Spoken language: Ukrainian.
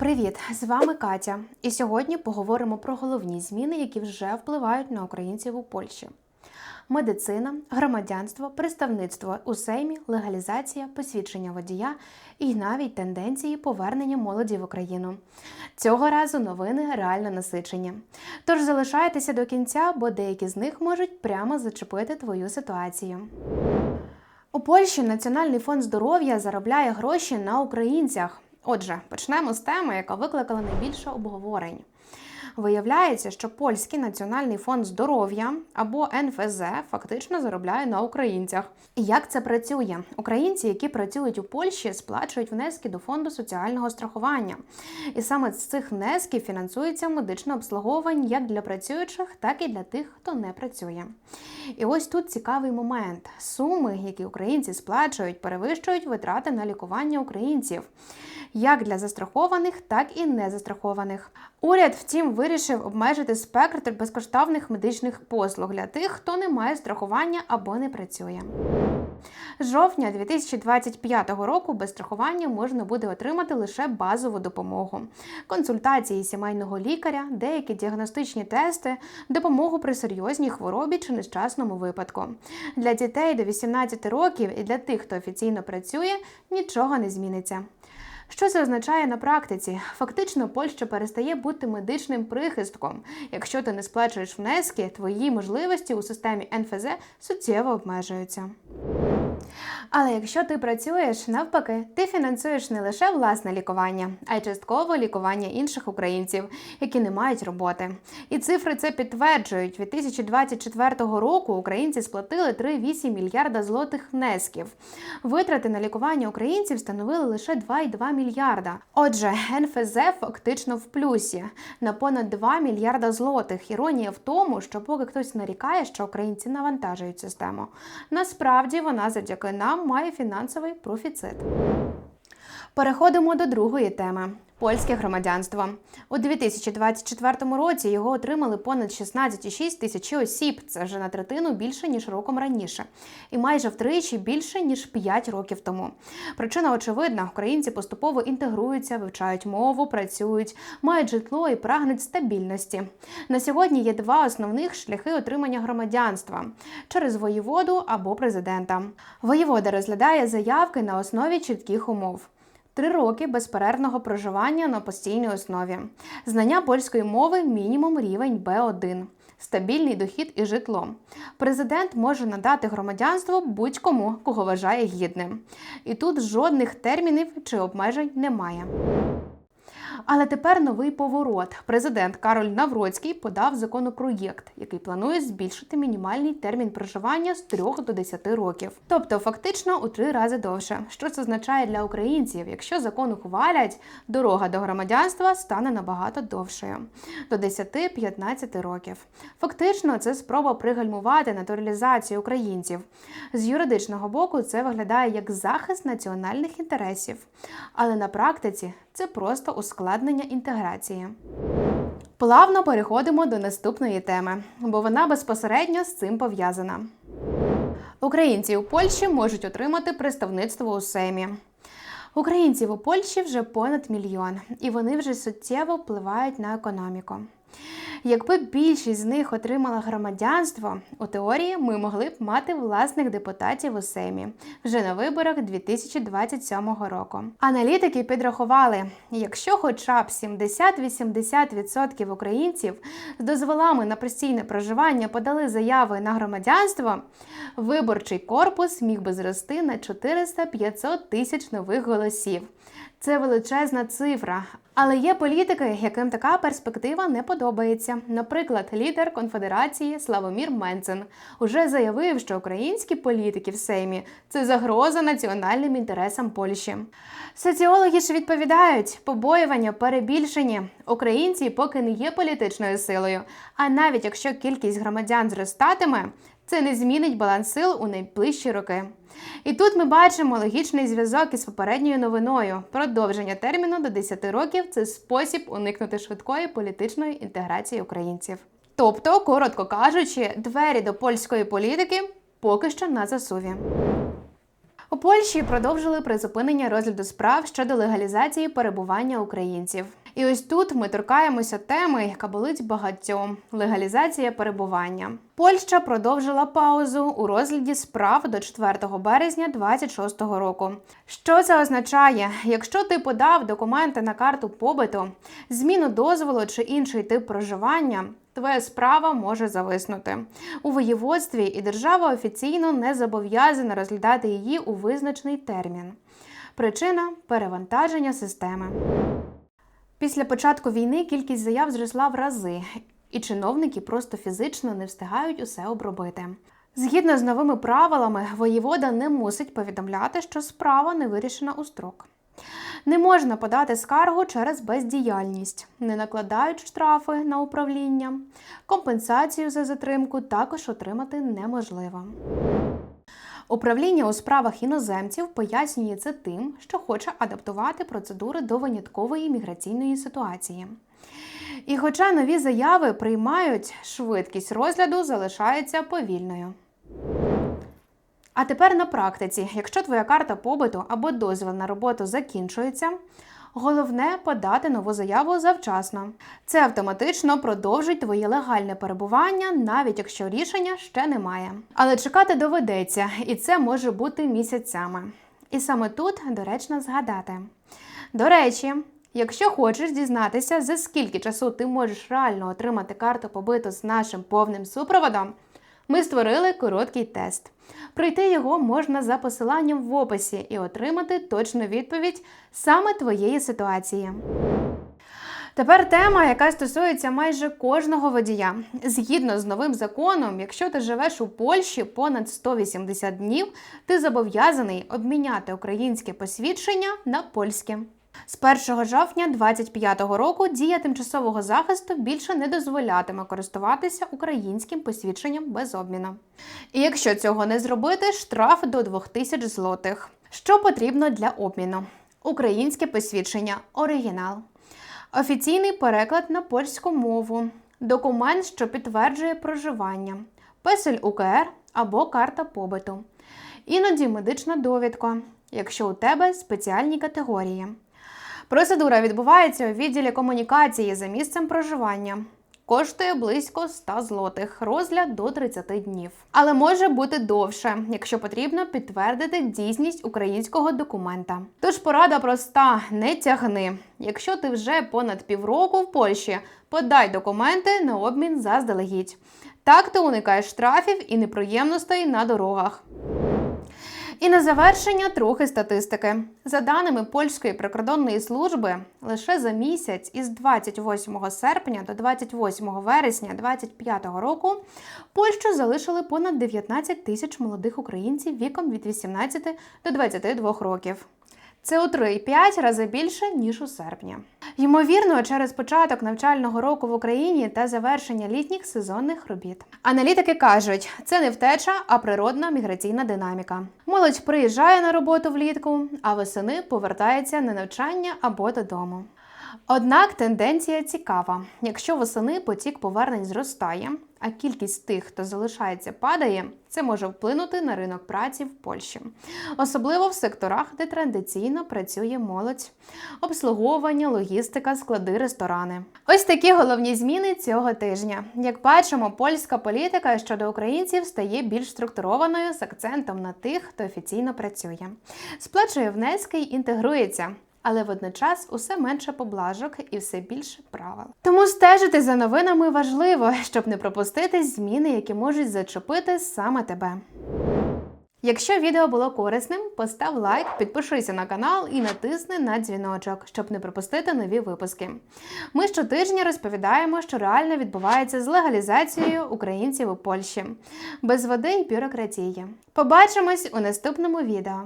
Привіт! З вами Катя. І сьогодні поговоримо про головні зміни, які вже впливають на українців у Польщі. Медицина, громадянство, представництво у Сеймі, легалізація, посвідчення водія і навіть тенденції повернення молоді в Україну. Цього разу новини реально насичені. Тож залишайтеся до кінця, бо деякі з них можуть прямо зачепити твою ситуацію. У Польщі Національний фонд здоров'я заробляє гроші на українцях. Отже, почнемо з теми, яка викликала найбільше обговорень. Виявляється, що польський національний фонд здоров'я або НФЗ фактично заробляє на українцях. Як це працює? Українці, які працюють у Польщі, сплачують внески до фонду соціального страхування. І саме з цих внесків фінансується медичне обслуговування як для працюючих, так і для тих, хто не працює. І ось тут цікавий момент: суми, які українці сплачують, перевищують витрати на лікування українців. Як для застрахованих, так і незастрахованих. Уряд, втім, вирішив обмежити спектр безкоштовних медичних послуг для тих, хто не має страхування або не працює. З жовтня 2025 року без страхування можна буде отримати лише базову допомогу, консультації сімейного лікаря, деякі діагностичні тести, допомогу при серйозній хворобі чи нещасному випадку. Для дітей до 18 років і для тих, хто офіційно працює, нічого не зміниться. Що це означає на практиці? Фактично, Польща перестає бути медичним прихистком. Якщо ти не сплачуєш внески, твої можливості у системі НФЗ суттєво обмежуються. Але якщо ти працюєш, навпаки, ти фінансуєш не лише власне лікування, а й частково лікування інших українців, які не мають роботи. І цифри це підтверджують. 2024 року українці сплатили 3,8 мільярда злотих внесків. Витрати на лікування українців становили лише 2,2 мільярда. Отже, НФЗ фактично в плюсі на понад 2 мільярда злотих. Іронія в тому, що поки хтось нарікає, що українці навантажують систему, насправді вона завдяки нам має фінансовий профіцит. Переходимо до другої теми. Польське громадянство у 2024 році його отримали понад 16,6 тисячі осіб. Це вже на третину більше ніж роком раніше, і майже втричі більше ніж 5 років тому. Причина очевидна: українці поступово інтегруються, вивчають мову, працюють, мають житло і прагнуть стабільності. На сьогодні є два основних шляхи отримання громадянства через воєводу або президента. Воєвода розглядає заявки на основі чітких умов. Три роки безперервного проживання на постійній основі, знання польської мови мінімум рівень Б1, стабільний дохід і житло. Президент може надати громадянство будь-кому, кого вважає гідним. І тут жодних термінів чи обмежень немає. Але тепер новий поворот. Президент Кароль Навроцький подав законопроєкт, який планує збільшити мінімальний термін проживання з 3 до 10 років. Тобто, фактично у три рази довше. Що це означає для українців? Якщо закон ухвалять, дорога до громадянства стане набагато довшою до 10-15 років. Фактично, це спроба пригальмувати натуралізацію українців. З юридичного боку це виглядає як захист національних інтересів, але на практиці це просто ускладнення інтеграції. Плавно переходимо до наступної теми, бо вона безпосередньо з цим пов'язана. Українці у Польщі можуть отримати представництво у Сеймі. Українців у Польщі вже понад мільйон, і вони вже суттєво впливають на економіку. Якби більшість з них отримала громадянство, у теорії ми могли б мати власних депутатів у Сеймі вже на виборах 2027 року. Аналітики підрахували, якщо хоча б 70-80% українців з дозволами на постійне проживання подали заяви на громадянство, виборчий корпус міг би зрости на 400-500 тисяч нових голосів. Це величезна цифра. Але є політики, яким така перспектива не подобається. Наприклад, лідер конфедерації Славомір Менцен уже заявив, що українські політики в Сеймі це загроза національним інтересам Польщі. Соціологи ж відповідають, побоювання перебільшені. Українці поки не є політичною силою. А навіть якщо кількість громадян зростатиме, це не змінить баланс сил у найближчі роки. І тут ми бачимо логічний зв'язок із попередньою новиною. Продовження терміну до 10 років це спосіб уникнути швидкої політичної інтеграції українців. Тобто, коротко кажучи, двері до польської політики поки що на засуві. У Польщі продовжили призупинення розгляду справ щодо легалізації перебування українців. І ось тут ми торкаємося теми, яка болить багатьом легалізація перебування. Польща продовжила паузу у розгляді справ до 4 березня 2026 року. Що це означає? Якщо ти подав документи на карту побиту, зміну дозволу чи інший тип проживання, твоя справа може зависнути у воєводстві, і держава офіційно не зобов'язана розглядати її у визначений термін. Причина перевантаження системи. Після початку війни кількість заяв зросла в рази, і чиновники просто фізично не встигають усе обробити. Згідно з новими правилами, воєвода не мусить повідомляти, що справа не вирішена у строк. Не можна подати скаргу через бездіяльність, не накладають штрафи на управління, компенсацію за затримку також отримати неможливо. Управління у справах іноземців пояснює це тим, що хоче адаптувати процедури до виняткової міграційної ситуації. І хоча нові заяви приймають, швидкість розгляду залишається повільною. А тепер на практиці, якщо твоя карта побиту або дозвіл на роботу закінчується, головне подати нову заяву завчасно. Це автоматично продовжить твоє легальне перебування, навіть якщо рішення ще немає. Але чекати доведеться, і це може бути місяцями. І саме тут доречно згадати. До речі, якщо хочеш дізнатися, за скільки часу ти можеш реально отримати карту побиту з нашим повним супроводом. Ми створили короткий тест. Пройти його можна за посиланням в описі і отримати точну відповідь саме твоєї ситуації. Тепер тема, яка стосується майже кожного водія. Згідно з новим законом, якщо ти живеш у Польщі понад 180 днів, ти зобов'язаний обміняти українське посвідчення на польське. З 1 жовтня 2025 року дія тимчасового захисту більше не дозволятиме користуватися українським посвідченням без обміну. І якщо цього не зробити, штраф до 2000 злотих. Що потрібно для обміну? Українське посвідчення оригінал, офіційний переклад на польську мову, документ, що підтверджує проживання, песель УКР або карта побиту, іноді медична довідка, якщо у тебе спеціальні категорії. Процедура відбувається у відділі комунікації за місцем проживання. Коштує близько 100 злотих, розгляд до 30 днів. Але може бути довше, якщо потрібно підтвердити дійсність українського документа. Тож порада проста: не тягни. Якщо ти вже понад півроку в Польщі, подай документи на обмін заздалегідь. Так ти уникаєш штрафів і неприємностей на дорогах. І на завершення трохи статистики. За даними польської прикордонної служби, лише за місяць із 28 серпня до 28 вересня 2025 року Польщу залишили понад 19 тисяч молодих українців віком від 18 до 22 років. Це у 3,5 рази більше ніж у серпні. Ймовірно, через початок навчального року в Україні та завершення літніх сезонних робіт. Аналітики кажуть, це не втеча, а природна міграційна динаміка. Молодь приїжджає на роботу влітку, а восени повертається на навчання або додому. Однак тенденція цікава: якщо восени потік повернень зростає, а кількість тих, хто залишається, падає, це може вплинути на ринок праці в Польщі, особливо в секторах, де традиційно працює молодь, обслуговування, логістика, склади, ресторани. Ось такі головні зміни цього тижня. Як бачимо, польська політика щодо українців стає більш структурованою з акцентом на тих, хто офіційно працює, сплачує внески й інтегрується але водночас усе менше поблажок і все більше правил. Тому стежити за новинами важливо, щоб не пропустити зміни, які можуть зачепити саме тебе. Якщо відео було корисним, постав лайк, підпишися на канал і натисни на дзвіночок, щоб не пропустити нові випуски. Ми щотижня розповідаємо, що реально відбувається з легалізацією українців у Польщі без води й бюрократії. Побачимось у наступному відео.